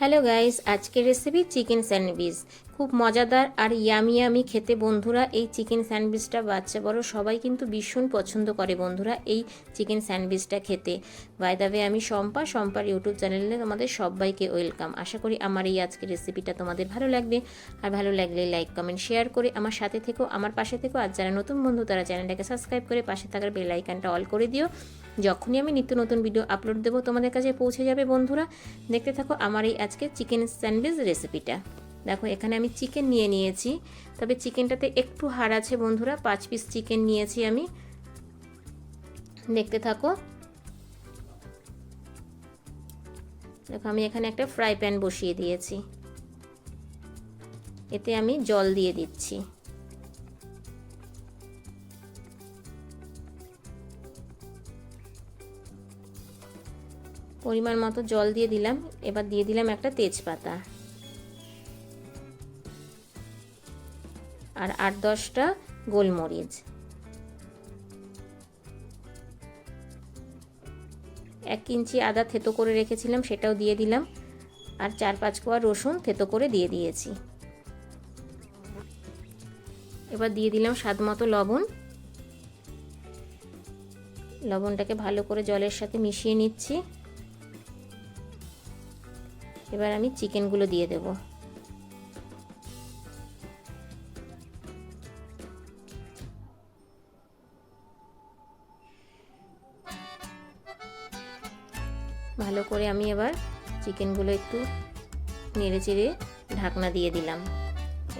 Hello guys আজকের recipe chicken sandwich খুব মজাদার আর ইয়ামি ইয়ামি খেতে বন্ধুরা এই চিকেন স্যান্ডউইচটা বাচ্চা বড় সবাই কিন্তু ভীষণ পছন্দ করে বন্ধুরা এই চিকেন স্যান্ডউইচটা খেতে। বাই দ্য বাইদাবে আমি শম্পা, শম্পার ইউটিউব চ্যানেলে তোমাদের সবাইকে ওয়েলকাম আশা করি আমার এই আজকের রেসিপিটা তোমাদের ভালো লাগবে। আর ভালো লাগলে লাইক কমেন্ট শেয়ার করে আমার সাথে থেকো, আমার পাশে থেকো। আর যারা নতুন বন্ধু, তারা চ্যানেলটাকে সাবস্ক্রাইব করে পাশে থাকার বেল আইকনটা অল করে দিও। যখনই আমি নিত্য নতুন ভিডিও আপলোড দেবো, তোমাদের কাছে পৌঁছে যাবে বন্ধুরা। দেখতে থাকো আমার এই আজকে চিকেন স্যান্ডউইচ রেসিপিটা দেখো, এখানে আমি চিকেন নিয়ে নিয়েছি। তবে চিকেনটাতে একটু হাড় আছে বন্ধুরা, পাঁচ পিস চিকেন নিয়েছি আমি। দেখতে থাকো। দেখো, আমি এখানে একটা ফ্রাই প্যান বসিয়ে দিয়েছি। এতে আমি জল দিয়ে দিচ্ছি। পরিমাণ মতো জল দিয়ে দিলাম। এবার দিয়ে দিলাম একটা তেজপাতা। আর আট দশটা গোলমরিচ। এক ইঞ্চি আদা থেতো করে রেখেছিলাম, সেটাও দিয়ে দিলাম। আর চার পাঁচ কোয়া রসুন থেতো করে দিয়ে দিয়েছি। এবার দিয়ে দিলাম স্বাদ মতো লবণ। লবণটাকে ভালো করে জলের সাথে মিশিয়ে নিচ্ছি। এবার আমি চিকেনগুলো দিয়ে দেব। ভালো করে আমি এবার চিকেনগুলো একটু নেড়ে চেড়ে ঢাকনা দিয়ে দিলাম।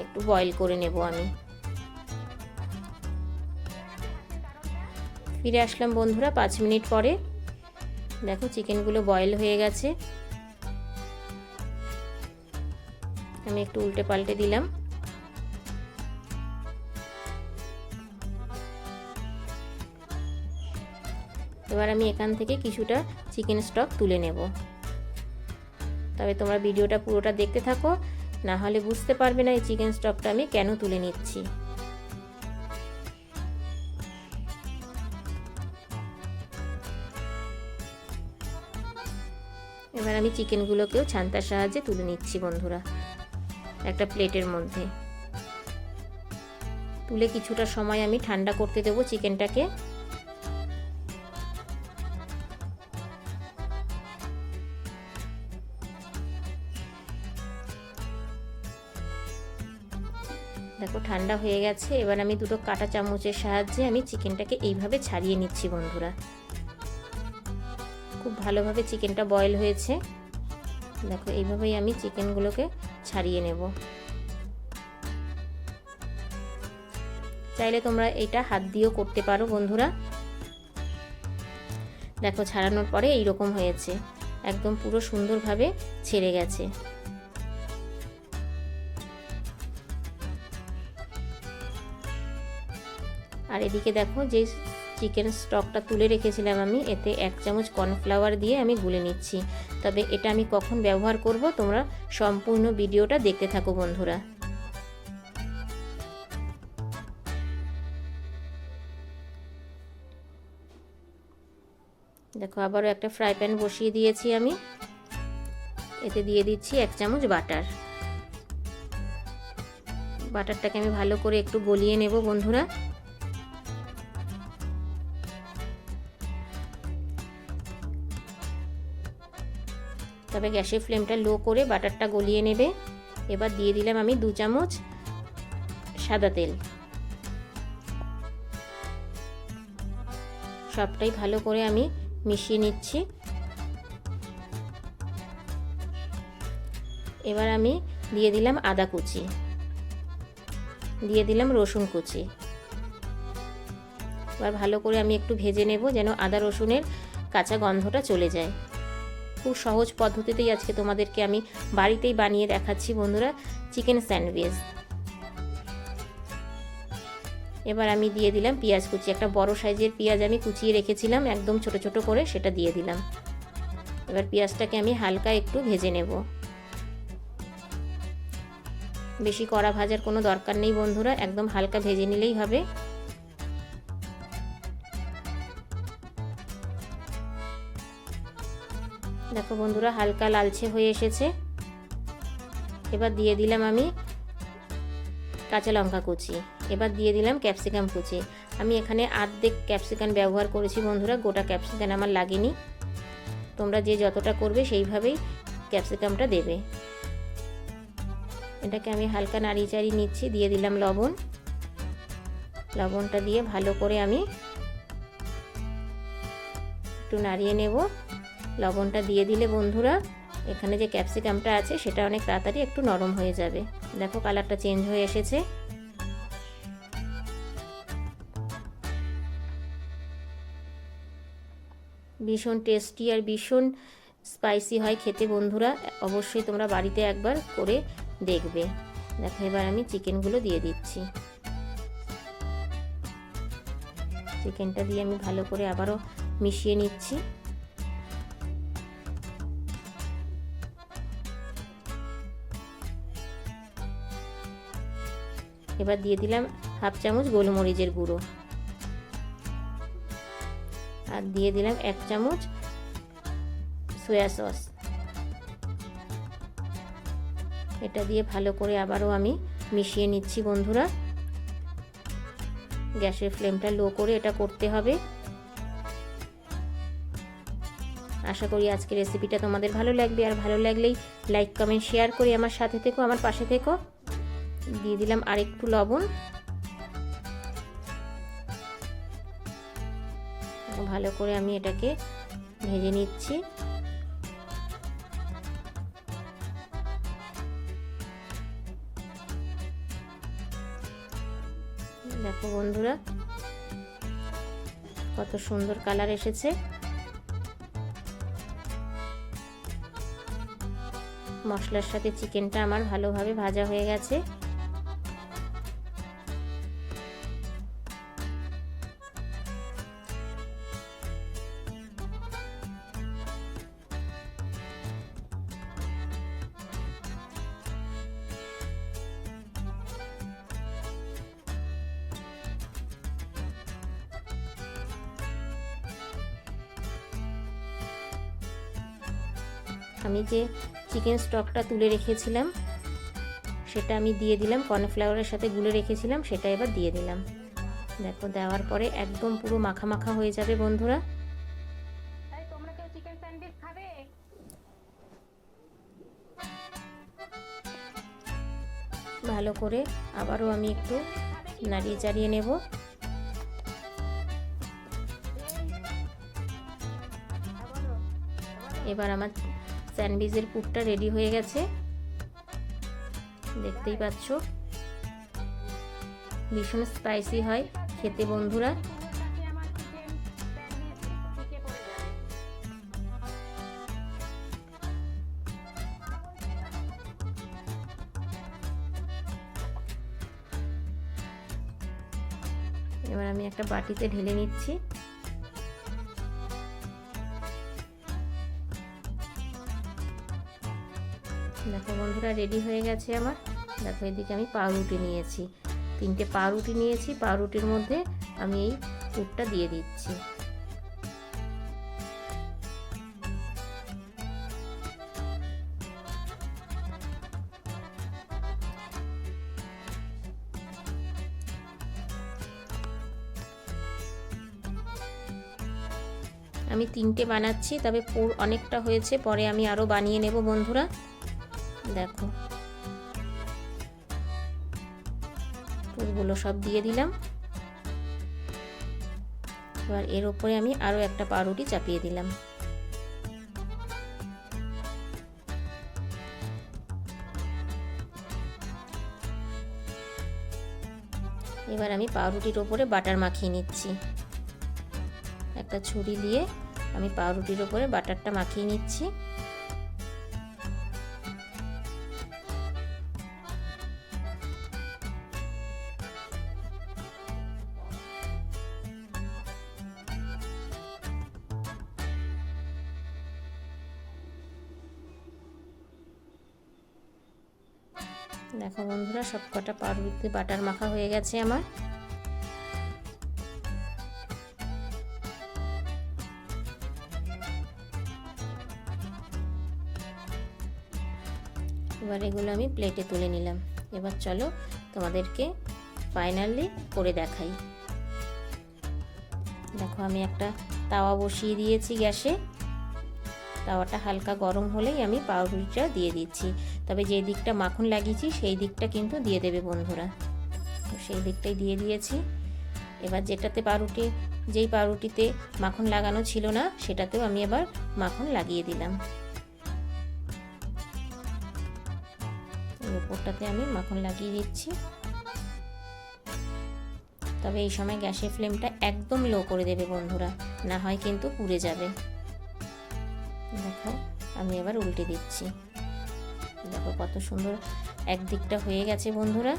একটু বয়েল করে নেব আমি। ফিরে আসলাম বন্ধুরা পাঁচ মিনিট পরে। দেখো চিকেনগুলো বয়েল হয়ে গেছে। আমি একটু উল্টে পাল্টে দিলাম। এবার আমি এখান থেকে কিছুটা চিকেন স্টক তুলে নেব। তবে তোমরা ভিডিওটা পুরোটা দেখতে থাকো, না হলে বুঝতে পারবে না এই চিকেন স্টকটা আমি কেন তুলে নিচ্ছি। এবার আমি চিকেনগুলোকেও ছান্তার সাহায্যে তুলে নিচ্ছি বন্ধুরা, একটা প্লেটের মধ্যে। তুলে কিছুটা সময় আমি ঠান্ডা করতে দেবো চিকেনটাকে। দেখো, ঠান্ডা হয়ে গেছে। এবার আমি দুটো কাটা চামচের সাহায্যে আমি চিকেনটাকে এইভাবে ছাড়িয়ে নিচ্ছি, বন্ধুরা। খুব ভালোভাবে চিকেনটা বয়েল হয়েছে। দেখো, এইভাবেই আমি চিকেনগুলোকে ছাড়িয়ে নেব। চাইলে তোমরা এটা হাত দিয়েও করতে পারো, বন্ধুরা। দেখো, ছাড়ানোর পরে এইরকম হয়েছে। একদম পুরো সুন্দরভাবে ছেড়ে গেছে। আর এদিকে দেখো যে চিকেন স্টকটা তুলে রেখেছিলাম আমি, এতে এক চামচ কর্নফ্লাওয়ার দিয়ে আমি গুলে নিচ্ছি। তবে এটা আমি কখন ব্যবহার করব তোমরা সম্পূর্ণ ভিডিওটা দেখতে থাকো বন্ধুরা। দেখো আবারও একটা ফ্রাই প্যান বসিয়ে দিয়েছি আমি। এতে দিয়ে দিচ্ছি এক চামচ বাটার বাটারটাকে আমি ভালো করে একটু গলিয়ে নেব বন্ধুরা। তবে গ্যাসের ফ্লেমটা লো করে বাটারটা গলিয়ে নেবে। এবার দিয়ে দিলাম আমি দু চামচ সাদা তেল। সবটাই ভালো করে আমি মিশিয়ে নিচ্ছি। এবার আমি দিয়ে দিলাম আদা কুচি। দিয়ে দিলাম রসুন কুচি। এবার ভালো করে আমি একটু ভেজে নেব যেন আদা রসুনের কাঁচা গন্ধটা চলে যায়। খুব সহজ পদ্ধতিতেই আজকে তোমাদেরকে আমি বাড়িতেই বানিয়ে দেখাচ্ছি বন্ধুরা চিকেন স্যান্ডউইচ। এবার আমি দিয়ে দিলাম পেঁয়াজ কুচি। একটা বড় সাইজের পেঁয়াজ আমি কুচিয়ে রেখেছিলাম, একদম ছোট ছোট করে সেটা দিয়ে দিলাম। এবার পেঁয়াজটাকে আমি হালকা একটু ভেজে নেব। বেশি কড়া ভাজার কোনো দরকার নেই বন্ধুরা, একদম হালকা ভেজে নিলেই হবে। দেখো বন্ধুরা, হালকা লালচে হয়ে এসেছে। এবার দিয়ে দিলাম আমি কাঁচা লঙ্কা কুচি। এবার দিয়ে দিলাম ক্যাপসিকাম কুচি। আমি এখানে আর্ধেক ক্যাপসিকাম ব্যবহার করেছি বন্ধুরা, গোটা ক্যাপসিকাম আমার লাগেনি। তোমরা যে যতটা করবে সেইভাবেই ক্যাপসিকামটা দেবে। এটাকে আমি হালকা নাড়িয়ে চাড়িয়ে নিচ্ছি, দিয়ে দিলাম লবণ। লবণটা দিয়ে ভালো করে আমি একটু নাড়িয়ে নেব। লবণটা দিয়ে দিলে বন্ধুরা, এখানে যে ক্যাপসিকামটা আছে সেটা অনেক তাড়াতাড়ি একটু নরম হয়ে যাবে। দেখো কালারটা চেঞ্জ হয়ে এসেছে। ভীষণ টেস্টি আর ভীষণ স্পাইসি হয় খেতে বন্ধুরা, অবশ্যই তোমরা বাড়িতে একবার করে দেখবে। দেখো এবার আমি চিকেনগুলো দিয়ে দিচ্ছি। চিকেনটা দিয়ে আমি ভালো করে আবারও মিশিয়ে নিচ্ছি। এবার দিয়ে দিলাম হাফ চামচ গোলমরিচের গুঁড়ো। আর দিয়ে দিলাম এক চামচ সয়া সস। এটা দিয়ে ভালো করে আবারও আমি মিশিয়ে নিচ্ছি বন্ধুরা। গ্যাসের ফ্লেমটা লো করে এটা করতে হবে। আশা করি আজকের রেসিপিটা তোমাদের ভালো লাগবে। আর ভালো লাগলেই লাইক, কমেন্ট, শেয়ার করে আমার সাথে থেকো, আমার পাশে থেকো। দিয়ে দিলাম আরেকটু লবণ। ভালো করে আমি এটাকে ভেজে নিচ্ছি। দেখো বন্ধুরা, কত সুন্দর কালার এসেছে। মশলার সাথে চিকেনটা আমার ভালোভাবে ভাজা হয়ে গেছে। আমি যে চিকেন স্টকটা তুলে রেখেছিলাম সেটা আমি দিয়ে দিলাম কর্নফ্লাওয়ারের সাথে গুলে রেখেছিলাম সেটা এবার দিয়ে দিলাম। দেখো দেওয়ার পরে একদম পুরো মাখা মাখা হয়ে যাবে বন্ধুরা। ভালো করে আবারও আমি একটু নাড়িয়ে চাড়িয়ে নেব। এবার আমার স্যান্ডউইচের পুরটা রেডি হয়ে গেছে। দেখতেই পাচ্ছ। ভীষণ স্পাইসি হয় খেতে বন্ধুরা। এবার আমি একটা বাটিতে ঢেলে নিচ্ছি। দেখো বন্ধুরা রেডি হয়ে গেছে আমার। দেখো এদিকে আমি পাউরুটি নিয়েছি। তিনটে পাউরুটি নিয়েছি, পাউরুটির মধ্যে আমি এই পুরটা দিয়ে দিচ্ছি। আমি তিনটে বানাচ্ছি, তবে পুর অনেকটা হয়েছে, পরে আমি আরও বানিয়ে নেব বন্ধুরা। দেখো। ফুলগুলো সব দিয়ে দিলাম। এবার এর ওপরে আমি আরও একটা পাউরুটি চাপিয়ে দিলাম। এবার আমি পাউরুটির ওপরে বাটার মাখিয়ে নিচ্ছি। একটা ছুরি দিয়ে আমি পাউরুটির ওপরে বাটারটা মাখিয়ে নিচ্ছি। দেখো বন্ধুরা সব কটা পাউরুটি বাটার মাখা হয়ে গেছে আমার। এবার এগুলো আমি প্লেটে তুলে নিলাম। এবার চলো তোমাদেরকে ফাইনালি করে দেখাই। দেখো আমি একটা তাওয়া বসিয়ে দিয়েছি গ্যাসে। তাওয়াটা হালকা গরম হলেই আমি পাউরুটিটা দিয়ে দিচ্ছি। তবে যে দিকটা মাখন লাগিয়েছি, সেই দিকটা কিন্তু দিয়ে দেবে বন্ধুরা। তো সেই দিকটাই দিয়ে দিয়েছি। এবার যেটাতে পাউরুটি, যেই পাউরুটিতে মাখন লাগানো ছিল না, সেটাতেও আমি এবার মাখন লাগিয়ে দিলাম। ওপরটাতে আমি মাখন লাগিয়ে দিচ্ছি। তবে এই সময় গ্যাসের ফ্লেমটা একদম লো করে দেবে বন্ধুরা, না হয় কিন্তু পুড়ে যাবে। দেখো, আমি এবার উল্টে দিচ্ছি। দেখো কত সুন্দর একদিকটা হয়ে গেছে বন্ধুরা।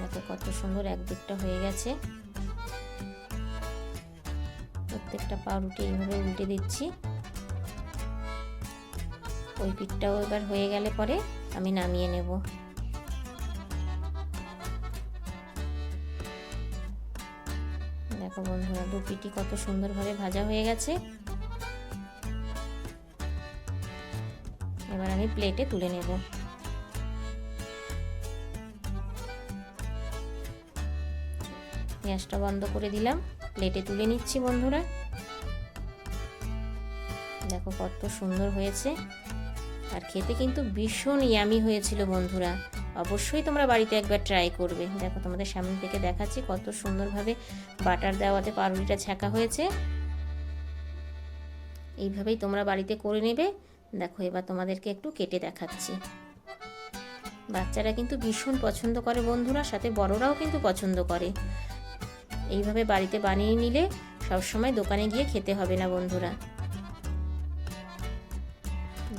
দেখো কত সুন্দর একদিকটা হয়ে গেছে। প্রত্যেকটা পাউরুটি এইভাবে উল্টে দিচ্ছি। ওই পিঠটাও এবার হয়ে গেলে পরে আমি নামিয়ে নেব। দেখো বন্ধুরা, দু পিটি কত সুন্দরভাবে ভাজা হয়ে গেছে। এবার আমি প্লেটে তুলে নেব। গ্যাসটা বন্ধ করে দিলাম। প্লেটে তুলে নিচ্ছি বন্ধুরা। দেখো কত সুন্দর হয়েছে। আর খেতে কিন্তু ভীষণ ইয়ামি হয়েছিল বন্ধুরা। অবশ্যই তোমরা বাড়িতে একবার ট্রাই করবে। দেখো তোমাদের সামনে থেকে দেখাচ্ছি কত সুন্দরভাবে বাটার দেওয়াতে পাউরুটিটা ছ্যাঁকা হয়েছে। এইভাবেই তোমরা বাড়িতে করে নেবে। দেখো, এবার তোমাদেরকে একটু কেটে দেখাচ্ছি। বাচ্চারা কিন্তু ভীষণ পছন্দ করে বন্ধুরা, সাথে বড়রাও কিন্তু পছন্দ করে। এইভাবে বাড়িতে বানিয়ে নিলে সবসময় দোকানে গিয়ে খেতে হবে না বন্ধুরা।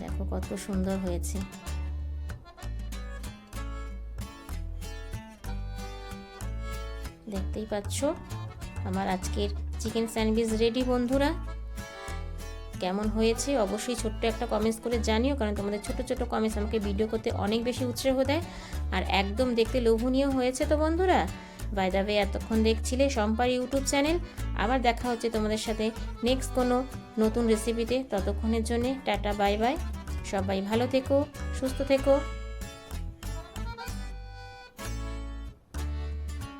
দেখো, কত সুন্দর হয়েছে। দেখতেই পাচ্ছ, আমার আজকের চিকেন স্যান্ডউইচ রেডি বন্ধুরা। কেমন হয়েছে, অবশ্যই ছোট্ট একটা কমেন্টস করে জানিও, কারণ তোমাদের ছোট ছোট কমেন্টস আমাকে ভিডিও করতে অনেক বেশি উৎসাহ দেয়। আর একদম দেখতে লোভনীয় হয়েছে তো বন্ধুরা। বাই এতক্ষণ দেখছিলে সম্পার ইউটিউব চ্যানেল আবার দেখা হচ্ছে তোমাদের সাথে নেক্সট কোনো নতুন রেসিপিতে ততক্ষণের জন্যে টাটা বাই বাই সবাই ভালো থেকো, সুস্থ থেকো।